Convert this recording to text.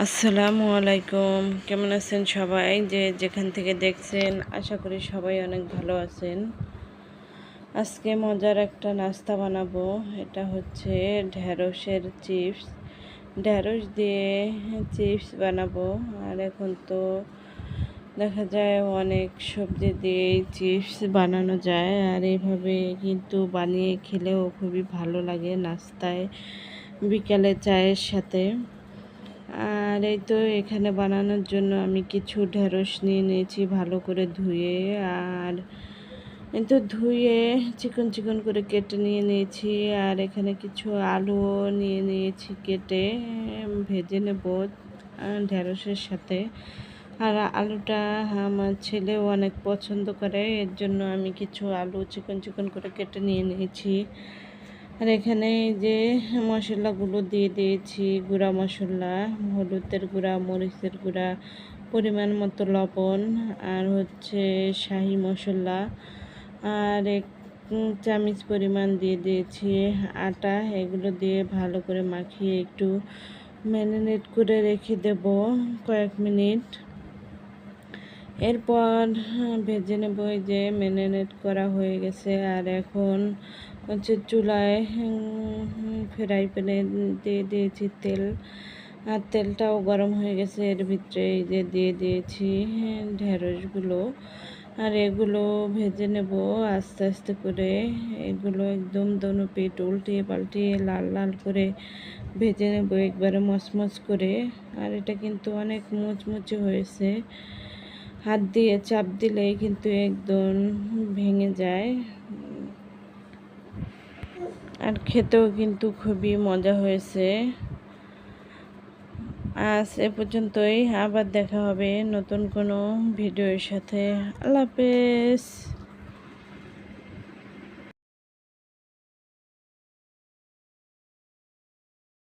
আসসালামু আলাইকুম। কেমন আছেন সবাই? যে যেখান থেকে দেখছেন, আশা করি সবাই অনেক ভালো আছেন। আজকে মজার একটা নাস্তা বানাবো। এটা হচ্ছে ঢ্যাঁড়সের চিপস। ঢ্যাঁড়স দিয়ে চিপস বানাবো। আর এখন তো দেখা যায় অনেক সবজি দিয়ে চিপস বানানো যায়। আর এইভাবে কিন্তু বানিয়ে খেলেও খুবই ভালো লাগে নাস্তায়। বিকালে চায়ের সাথে। আর এই তো এখানে বানানোর জন্য আমি কিছু ঢেঁড়স নিয়ে নিয়েছি ভালো করে ধুয়ে আর এই তো ধুয়ে চিকন চিকন করে কেটে নিয়ে নিয়েছি আর এখানে কিছু আলুও নিয়ে নিয়েছি কেটে ভেজে নেব ঢেঁড়সের সাথে। আর আলুটা আমার ছেলেও অনেক পছন্দ করে, এর জন্য আমি কিছু আলু চিকন চিকন করে কেটে নিয়ে নিয়েছি। আর এখানে যে মশলাগুলো দিয়ে দিয়েছি, গুঁড়া মশলা, হলুদের গুঁড়া, মরিচের গুঁড়া, পরিমাণ মতো লবণ আর হচ্ছে শাহি মশলা আর এক চামচ পরিমাণ দিয়ে দিয়েছি আটা। এগুলো দিয়ে ভালো করে মাখিয়ে একটু ম্যারিনেট করে রেখে দেব কয়েক মিনিট। এরপর ভেজে নেব যে ম্যারিনেট করা হয়ে গেছে। আর এখন হচ্ছে চুলায় ফ্রাই প্যানে দিয়ে দিয়েছি তেল। আর তেলটাও গরম হয়ে গেছে। এর ভিতরে এই যে দিয়ে দিয়েছি ঢেঁড়সগুলো। আর এগুলো ভেজে নেব আস্তে আস্তে করে। এগুলো একদম দোনো পেট উল্টিয়ে পাল্টিয়ে লাল লাল করে ভেজে নেব একবারে মচমচ করে। আর এটা কিন্তু অনেক মুচমুচে হয়েছে। হাত দিয়ে চাপ দিলে কিন্তু একদম ভেঙে যায়। আর খেতেও কিন্তু খুবই মজা হয়েছে। আজ এ পর্যন্তই, আবার দেখা হবে নতুন কোনো ভিডিওর সাথে। আল্লাহ হাফেজ।